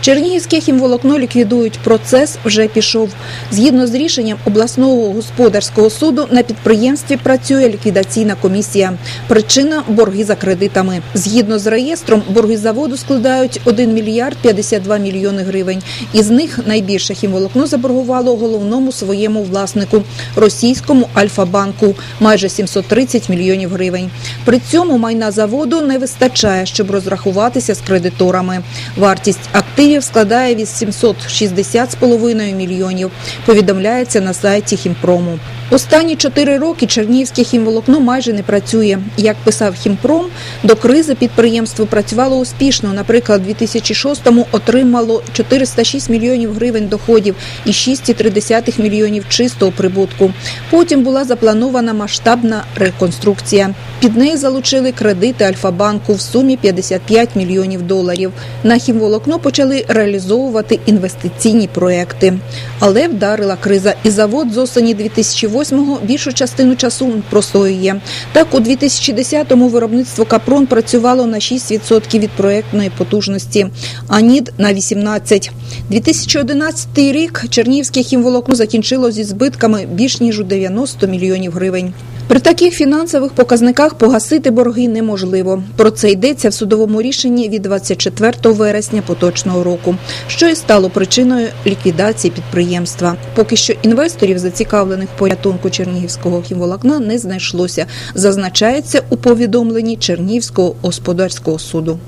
Чернігівське хімволокно ліквідують. Процес вже пішов. Згідно з рішенням обласного господарського суду на підприємстві працює ліквідаційна комісія. Причина борги за кредитами. Згідно з реєстром, борги заводу складають 1 мільярд 52 мільйони гривень. Із них найбільше хімволокно заборгувало головному своєму власнику російському Альфа-банку майже 730 мільйонів гривень. При цьому майна заводу не вистачає, щоб розрахуватися з кредиторами. Вартість активів складає 860,5 мільйонів. Повідомляється на сайті Хімпрому. Останні чотири роки Чернігівське хімволокно майже не працює. Як писав Хімпром, до кризи підприємство працювало успішно. Наприклад, у 2006-му отримало 406 мільйонів гривень доходів і 6,3 мільйонів чистого прибутку. Потім була запланована масштабна реконструкція. Під неї залучили кредити Альфа-банку в сумі 55 мільйонів доларів. На хімволокно почали реалізовувати інвестиційні проекти. Але вдарила криза, і завод з осені 2008-го більшу частину часу простоює. Так, у 2010-му виробництво Капрон працювало на 6% від проектної потужності, а НІД – на 18%. 2011 рік Чернігівське хімволокно закінчило зі збитками більш ніж у 90 мільйонів гривень. При таких фінансових показниках погасити борги неможливо. Про це йдеться в судовому рішенні від 24 вересня поточного року, що і стало причиною ліквідації підприємства. Поки що інвесторів, зацікавлених порятунку Чернігівського хімволокна, не знайшлося. Зазначається у повідомленні Чернігівського господарського суду.